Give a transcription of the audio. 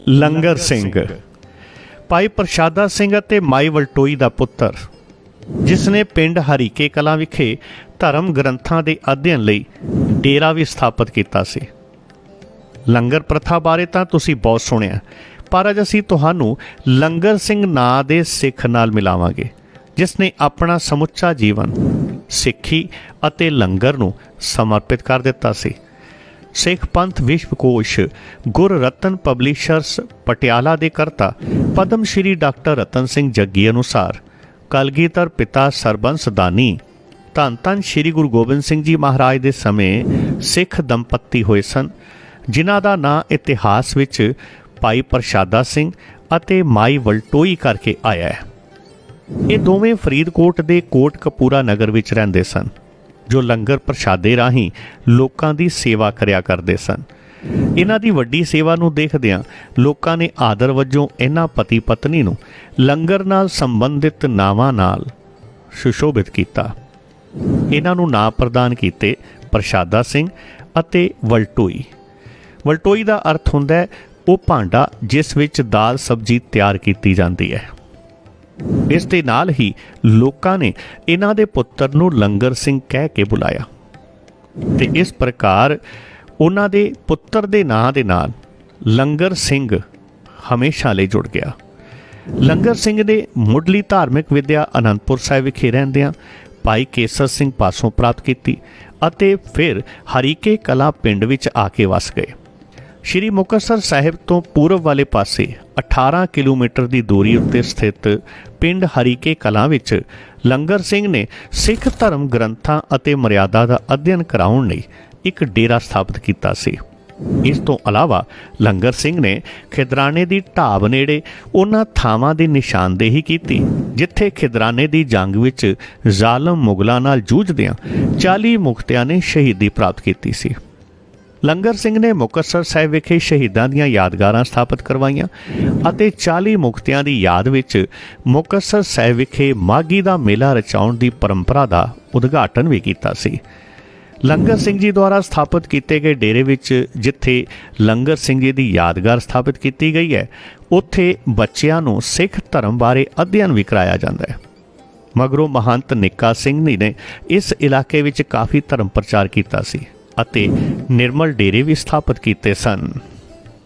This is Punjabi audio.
ਲੰਗਰ ਸਿੰਘ। ਭਾਈ ਪ੍ਰਸ਼ਾਦਾ ਸਿੰਘ ਅਤੇ ਮਾਈ ਵਲਟੋਈ ਦਾ ਪੁੱਤਰ ਜਿਸ ਨੇ ਪਿੰਡ ਹਰੀਕੇ ਕਲਾਂ ਵਿਖੇ ਧਰਮ ਗ੍ਰੰਥਾਂ ਦੇ ਅਧਿਐਨ ਲਈ ਡੇਰਾ ਵੀ ਸਥਾਪਿਤ ਕੀਤਾ ਸੀ। ਲੰਗਰ ਪ੍ਰਥਾ ਬਾਰੇ ਤਾਂ ਤੁਸੀਂ ਬਹੁਤ ਸੁਣਿਆ, ਪਰ ਅੱਜ ਅਸੀਂ ਤੁਹਾਨੂੰ ਲੰਗਰ ਸਿੰਘ ਨਾਂ ਦੇ ਸਿੱਖ ਨਾਲ ਮਿਲਾਵਾਂਗੇ ਜਿਸ ਨੇ ਆਪਣਾ ਸਮੁੱਚਾ ਜੀਵਨ ਸਿੱਖੀ ਅਤੇ ਲੰਗਰ ਨੂੰ ਸਮਰਪਿਤ ਕਰ ਦਿੱਤਾ ਸੀ। ਸਿੱਖ ਪੰਥ ਵਿਸ਼ਵਕੋਸ਼ ਗੁਰ ਰਤਨ ਪਬਲਿਸ਼ਰਸ ਪਟਿਆਲਾ ਦੇ ਕਰਤਾ, ਪਦਮ ਸ਼੍ਰੀ ਡਾਕਟਰ ਰਤਨ ਸਿੰਘ ਜੱਗੀ ਅਨੁਸਾਰ। ਕਲਗੀਧਰ ਪਿਤਾ ਸਰਬੰਸ ਦਾਨੀ। ਧੰਨ ਧੰਨ ਸ਼੍ਰੀ ਗੁਰੂ ਗੋਬਿੰਦ ਸਿੰਘ ਜੀ ਮਹਾਰਾਜ ਦੇ ਸਮੇਂ ਸਿੱਖ ਦੰਪਤੀ ਹੋਏ ਸਨ, ਜਿਨ੍ਹਾਂ ਦਾ ਨਾਂ ਇਤਿਹਾਸ ਵਿੱਚ ਭਾਈ ਪ੍ਰਸ਼ਾਦਾ ਸਿੰਘ ਅਤੇ ਮਾਈ ਵਲਟੋਈ ਕਰਕੇ ਆਇਆ ਹੈ। ਇਹ ਦੋਵੇਂ ਫਰੀਦਕੋਟ ਦੇ ਕੋਟ ਕਪੂਰਾ ਨਗਰ ਵਿੱਚ ਰਹਿੰਦੇ ਸਨ। ਜੋ ਲੰਗਰ ਪ੍ਰਸ਼ਾਦੇ ਰਾਹੀਂ ਲੋਕਾਂ ਦੀ ਸੇਵਾ ਕਰਿਆ ਕਰਦੇ ਸਨ। ਇਹਨਾਂ ਦੀ ਵੱਡੀ ਸੇਵਾ ਨੂੰ ਦੇਖਦਿਆਂ ਲੋਕਾਂ ਨੇ ਆਦਰ ਵਜੋਂ ਇਹਨਾਂ ਪਤੀ ਪਤਨੀ ਨੂੰ ਲੰਗਰ ਨਾਲ ਸੰਬੰਧਿਤ ਨਾਵਾਂ ਨਾਲ ਸੁਸ਼ੋਭਿਤ ਕੀਤਾ। ਇਹਨਾਂ ਨੂੰ ਨਾਂ ਪ੍ਰਦਾਨ ਕੀਤੇ ਪ੍ਰਸ਼ਾਦਾ ਸਿੰਘ ਅਤੇ ਵਲਟੋਈ। ਵਲਟੋਈ ਦਾ ਅਰਥ ਹੁੰਦਾ ਹੈ, ਉਹ ਭਾਂਡਾ ਜਿਸ ਵਿੱਚ ਦਾਲ ਸਬਜ਼ੀ ਤਿਆਰ ਕੀਤੀ ਜਾਂਦੀ ਹੈ। ਇਸ ਦੇ ਨਾਲ ਹੀ ਲੋਕਾਂ ਨੇ ਇਹਨਾਂ ਦੇ ਪੁੱਤਰ ਨੂੰ ਲੰਗਰ ਸਿੰਘ ਕਹਿ ਕੇ ਬੁਲਾਇਆ। ਤੇ ਇਸ ਪ੍ਰਕਾਰ ਉਹਨਾਂ ਦੇ ਪੁੱਤਰ ਦੇ ਨਾਂ ਦੇ ਨਾਲ ਲੰਗਰ ਸਿੰਘ ਹਮੇਸ਼ਾ ਲਈ ਜੁੜ ਗਿਆ। ਲੰਗਰ ਸਿੰਘ ਦੇ ਮੁੱਢਲੀ ਧਾਰਮਿਕ ਵਿਦਿਆ ਅਨੰਦਪੁਰ ਸਾਹਿਬ ਵਿਖੇ ਰਹਿੰਦਿਆਂ ਭਾਈ ਕੇਸਰ ਸਿੰਘ ਪਾਸੋਂ ਪ੍ਰਾਪਤ ਕੀਤੀ ਅਤੇ ਫਿਰ ਹਰੀਕੇ ਕਲਾ ਪਿੰਡ ਵਿੱਚ ਆ ਕੇ ਵਸ ਗਏ। ਸ਼੍ਰੀ ਮੁਕਤਸਰ ਸਾਹਿਬ ਤੋਂ ਪੂਰਬ ਵਾਲੇ ਪਾਸੇ 18 ਕਿਲੋਮੀਟਰ ਦੀ ਦੂਰੀ ਉੱਤੇ ਸਥਿਤ ਪਿੰਡ ਹਰੀਕੇ ਕਲਾਂ ਵਿੱਚ ਲੰਗਰ ਸਿੰਘ ਨੇ ਸਿੱਖ ਧਰਮ ਗ੍ਰੰਥਾਂ ਅਤੇ ਮਰਿਆਦਾ ਦਾ ਅਧਿਐਨ ਕਰਾਉਣ ਲਈ ਇੱਕ ਡੇਰਾ ਸਥਾਪਿਤ ਕੀਤਾ ਸੀ। ਇਸ ਤੋਂ ਇਲਾਵਾ ਲੰਗਰ ਸਿੰਘ ਨੇ ਖਿਦਰਾਣੇ ਦੀ ਢਾਬ ਨੇੜੇ ਉਹਨਾਂ ਥਾਵਾਂ ਦੀ ਨਿਸ਼ਾਨਦੇਹੀ ਕੀਤੀ, ਜਿੱਥੇ ਖਿਦਰਾਣੇ ਦੀ ਜੰਗ ਵਿੱਚ ਜ਼ਾਲਮ ਮੁਗਲਾਂ ਨਾਲ ਜੂਝਦਿਆਂ 40 ਮੁਖਤਿਆਂ ਨੇ ਸ਼ਹੀਦੀ ਪ੍ਰਾਪਤ ਕੀਤੀ ਸੀ। ਲੰਗਰ ਸਿੰਘ ਨੇ ਮੁਕਤਸਰ ਸਾਹਿਬ ਵਿਖੇ ਸ਼ਹੀਦਾਂ ਦੀਆਂ ਯਾਦਗਾਰਾਂ ਸਥਾਪਿਤ ਕਰਵਾਈਆਂ ਅਤੇ 40 ਮੁਕਤਿਆਂ ਦੀ ਯਾਦ ਵਿੱਚ ਮੁਕਤਸਰ ਸਾਹਿਬ ਵਿਖੇ ਮਾਗੀ ਦਾ ਮੇਲਾ ਰਚਾਉਣ ਦੀ ਪਰੰਪਰਾ ਦਾ ਉਦਘਾਟਨ ਵੀ ਕੀਤਾ ਸੀ। ਲੰਗਰ ਸਿੰਘ ਜੀ ਦੁਆਰਾ ਸਥਾਪਿਤ ਕੀਤੇ ਗਏ ਡੇਰੇ ਵਿੱਚ ਜਿੱਥੇ ਲੰਗਰ ਸਿੰਘ ਜੀ ਦੀ ਯਾਦਗਾਰ ਸਥਾਪਿਤ ਕੀਤੀ ਗਈ ਹੈ, ਉੱਥੇ ਬੱਚਿਆਂ ਨੂੰ ਸਿੱਖ ਧਰਮ ਬਾਰੇ ਅਧਿਐਨ ਵੀ ਕਰਾਇਆ ਜਾਂਦਾ ਹੈ। ਮਗਰੋਂ ਮਹੰਤ ਨਿੱਕਾ ਸਿੰਘ ਜੀ ਨੇ ਇਸ ਇਲਾਕੇ ਵਿੱਚ ਕਾਫੀ ਧਰਮ ਪ੍ਰਚਾਰ ਕੀਤਾ ਸੀ। ਅਤੇ ਨਿਰਮਲ ਡੇਰੇ ਵੀ ਸਥਾਪਿਤ ਕੀਤੇ ਸਨ।